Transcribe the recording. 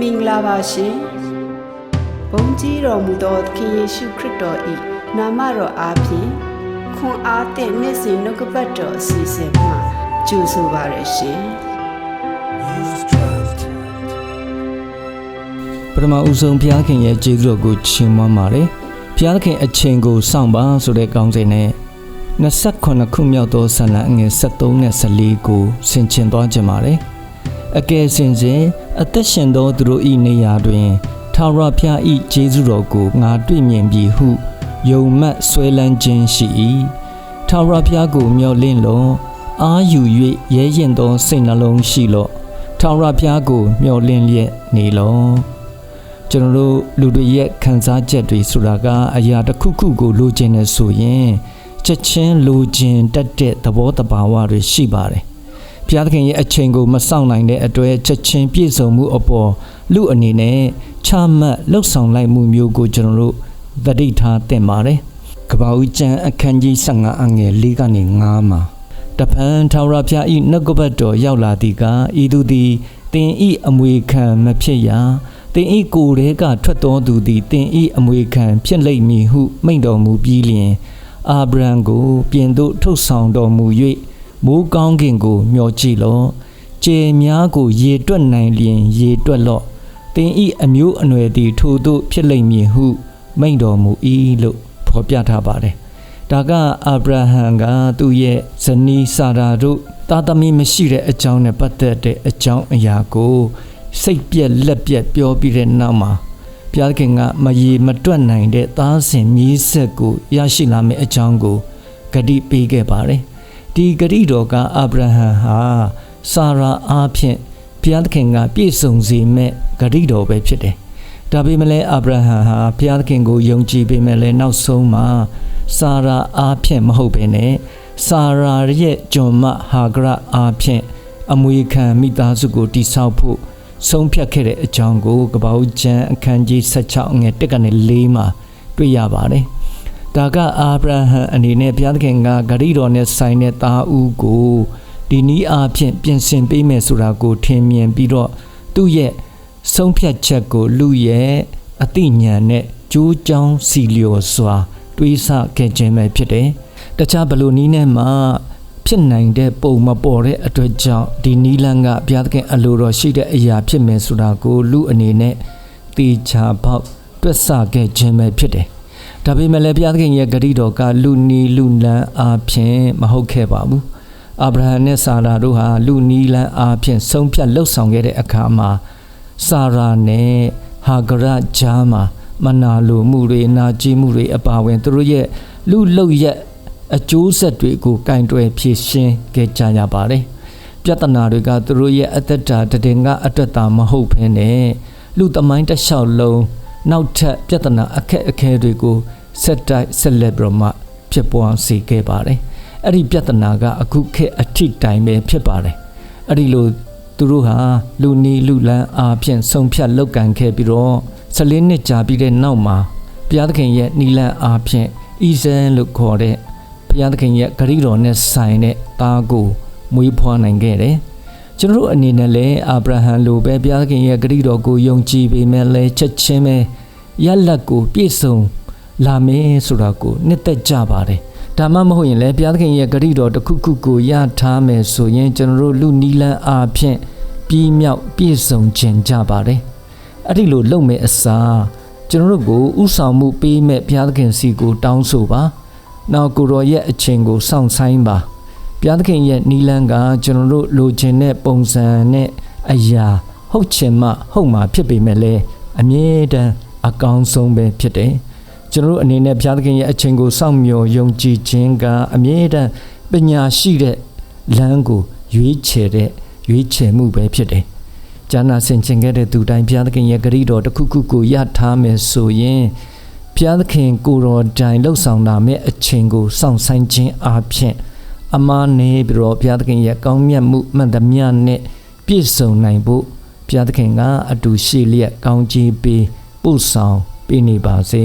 မင်္ဂလာပါရှင်ဘုန်းကြီးတော်မူသောသခင်ယေရှုခရစ်တော်၏နာမတော်အားဖြင့်ခွန်အားသည့်နေ့စဉ်နှုတ်ကပတ်တော်အစီအစဉ်မှာကြိုဆိုပါရရှင်ပထမဦးဆုံးဘုရားခင်ရဲ့ကျေးဇူးတော်ကိုချီးမွမ်းပါတယ်ဘုရားခင်အချိန်ကိုစောင့်ပါဆိုတဲ့ကောင်းစဉ်နဲ့28ခုမြောက်သောဆန္ဒအငယ်73နဲ့14ကိုဆင်ခြင်သွားကြပါတယ်အကယ်စင်စဉ် အသက်ရှင်သောသူတို့၏နေရာတွင်ထာဝရဘုရား၏ကျေးဇူးတော်ကိုငါတွေ့မြင်ပြီဟုယုံမှတ်ဆွဲလန်းခြင်းရှိ၏ထာဝရဘုရားကိုမျှော်လင့်လောအာယူ၍ရဲရင်သောစိတ်နှလုံးရှိလောထာဝရဘုရားကိုမျှော်လင့်လျက်နေလောကျွန်တော်တို့လူတွေရဲ့ခံစားချက်တွေဆိုတာကအရာတစ်ခုခုကိုလိုချင်နေဆိုရင်ချက်ချင်းလိုချင်တတ်တဲ့သဘောတဘာဝတွေရှိပါတယ်။ ဘုရားသခင်ရဲ့အချိန်ကိုမစောင့်နိုင်တဲ့အတွက်ချက်ချင်းပြည့်စုံမှုအပေါ်လူအနေနဲ့ချမှတ်လှုပ်ဆောင်လိုက်မှုမျိုးကိုကျွန်တော်တို့သတိထားသင့်ပါတယ်။ကပ္ပဦးကျမ်းအခန်းကြီး15အငယ်၄ကနေ9မှာတပန်ထာဝရဘုရားဤနှုတ်ကပတ်တော်ရောက်လာသည်ကဤသူသည်တင်ဤအမွေခံမဖြစ်ရာတင်ဤကိုယ်တည်းကထွက်တော်သူသည်တင်ဤအမွေခံဖြစ်လိမ့်မည်ဟုမိန့်တော်မူပြီးလျှင်အာဗြဟံကို ပြင်သို့ထုတ်ဆောင်တော်မူ၍ မိုးကောင်းကင်ကိုမျှော်ကြည့်လော့ကျေများကိုရေတွက်နိုင်လျင်ရေတွက်လော့တင်ဤအမျိုးအနွယ်သည်ထိုသို့ဖြစ်လိမ့်မည်ဟု မိန့်တော်မူ၏လို့ဖော်ပြထားပါတယ်ဒါကအာဗြဟံကသူ့ရဲ့ဇနီးစာရာတို့သားသမီးမရှိတဲ့အကြောင်းနဲ့ပတ်သက်တဲ့အကြောင်းအရာကိုစိတ်ပြက်လက်ပြက်ပြောပြီးတဲ့နောက်မှာဘုရားခင်ကမရေမတွက်နိုင်တဲ့သားစဉ်မြေးဆက်ကိုရရှိလာမယ့်အကြောင်းကိုဂတိပေးခဲ့ပါတယ် ဒီဂတိတော်ကအာဗြဟံဟာစာရာအားဖြင့်ဘုရားသခင်ကပြည့်စုံစေမဲ့ဂတိတော်ပဲဖြစ်တယ်ဒါပေမဲ့လည်းအာဗြဟံဟာဘုရားသခင်ကိုယုံကြည်ပေမဲ့လည်းနောက်ဆုံးမှာစာရာအားဖြင့်မဟုတ်ဘဲနဲ့စာရာရဲ့ကျွန်မဟာဂရအားဖြင့်အမွေခံမိသားစုကိုတိဆောက်ဖို့ဆုံးဖြတ်ခဲ့တဲ့အကြောင်းကိုကပ္ပဦးကျမ်းအခန်းကြီး16ငွေ1ကနေ4မှာတွေ့ရပါတယ်။ ဒါကအာဗြဟံအနေနဲ့ဘုရားသခင်ကဂရိတော်နဲ့ဆိုင်တဲ့သားဦးကိုဒီနည်းအားဖြင့်ပြင်ဆင်ပေးမယ်ဆိုတာကိုထင်မြင်ပြီးတော့သူ့ရဲ့ဆုံးဖြတ်ချက်ကိုလူရဲ့အသိဉာဏ်နဲ့ကြိုးကြောင်းစီလျော်စွာ တွေးဆခဲ့ခြင်းပဲဖြစ်တယ်။တခြားဘလို့နီးနဲ့မှဖြစ်နိုင်တဲ့ပုံမပေါ်တဲ့အတွက်ကြောင့်ဒီနီးလန်းကဘုရားသခင်အလိုတော်ရှိတဲ့အရာဖြစ်မယ်ဆိုတာကိုလူအနေနဲ့တေချာပေါက်တွက်ဆခဲ့ခြင်းပဲဖြစ်တယ်။ ဒါပေမဲ့လည်းဘုရားသခင်ရဲ့ဂရုတော်ကလူနီးလူလန်းအားဖြင့်မဟုတ်ခဲ့ပါဘူး။အာဗြဟံနဲ့ဆာရာတို့ဟာလူနီးလန်းအားဖြင့်ဆုံးဖြတ်လှုပ်ဆောင်ခဲ့တဲ့အခါမှာစာရာနဲ့ဟာဂရဂျာမှာမနာလိုမှုတွေနာကျင်မှုတွေအပါအဝင်သူတို့ရဲ့လူလုတ်ရက်အကျိုးဆက်တွေကိုကင်တွယ်ဖြည့်ရှင်းခဲ့ကြရပါတယ်။ပြဿနာတွေကသူတို့ရဲ့အသက်တာတည်ငါအတွက်တာမဟုတ်ဘဲနဲ့လူသမိုင်းတစ်လျှောက်လုံးနောက်ထပ်ပြဿနာအခက်အခဲတွေကို ဆက်တိုက်ဆက်လက်ပြီးတော့မှဖြစ်ပွားစေခဲ့ပါတယ်။အဲ့ဒီပြဿနာကအခုခေတ်အထိတိုင်ပဲဖြစ်ပါတယ်။အဲ့ဒီလိုသူတို့ဟာလူနီလူလန်းအားဖြင့်ဆုံးဖြတ်လောက်ကန်ခဲ့ပြီးတော့14နှစ်ကြာပြီးတဲ့နောက်မှာဘုရားသခင်ရဲ့နီလန်းအားဖြင့်ဤဇန်လို့ခေါ်တဲ့ဘုရားသခင်ရဲ့ဂရုတော်နဲ့ဆိုင်တဲ့သားကိုမွေးဖွားနိုင်ခဲ့တယ်။ကျွန်တော်တို့အနေနဲ့လည်းအာဗြဟံလိုပဲဘုရားသခင်ရဲ့ဂရုတော်ကိုယုံကြည်ပေမဲ့လည်းချက်ချင်းပဲရလက်ကိုပြည့်စုံ လာမယ်ဆိုတာကိုနှစ်သက်ကြပါတယ်။ဒါမှမဟုတ်ရင်လည်းဘုရားသခင်ရဲ့ဂရုတော်တစ်ခုခုကိုရထားမယ်ဆိုရင်ကျွန်တော်တို့လူနီလန်းအားဖြင့်ပြီးမြောက်ပြည့်စုံခြင်းကြပါတယ်။အဲ့ဒီလိုလုပ်မဲ့အစားကျွန်တော်တို့ကိုဥဆောင်မှုပေးမဲ့ဘုရားသခင်စီကိုတောင်းဆိုပါ။နောက်ကိုရောရဲ့အချိန်ကိုစောင့်ဆိုင်ပါ။ဘုရားသခင်ရဲ့နီလန်းကကျွန်တော်တို့လိုချင်တဲ့ပုံစံနဲ့အရာဟုတ်ချင်မှဟုတ်မှာဖြစ်ပေမဲ့လည်းအမြဲတမ်းအကောင်းဆုံးပဲဖြစ်တယ်။ ကျွန်တော်တို့အနေနဲ့ဘုရားသခင်ရဲ့အချိန်ကိုစောင့်မျှော်ယုံကြည်ခြင်းကအမြဲတမ်းပညာရှိတဲ့လမ်းကိုရွေးချယ်တဲ့ရွေးချယ်မှုပဲဖြစ်တယ်။ကျမ်းနာဆင်ခြင်ခဲ့တဲ့သူတိုင်းဘုရားသခင်ရဲ့ဂရုတော်တစ်ခုခုကိုရထားမယ်ဆိုရင်ဘုရားသခင်ကိုယ်တော်တိုင်လှုပ်ဆောင်တာမဲ့အချိန်ကိုစောင့်ဆိုင်ခြင်းအပြင်အမားနေပြီးတော့ဘုရားသခင်ရဲ့ကောင်းမြတ်မှုမှန်သမျှနဲ့ပြည့်စုံနိုင်ဖို့ဘုရားသခင်ကအတူရှိလျက်ကောင်းချီးပေးပို့ဆောင်ပေးနေပါစေ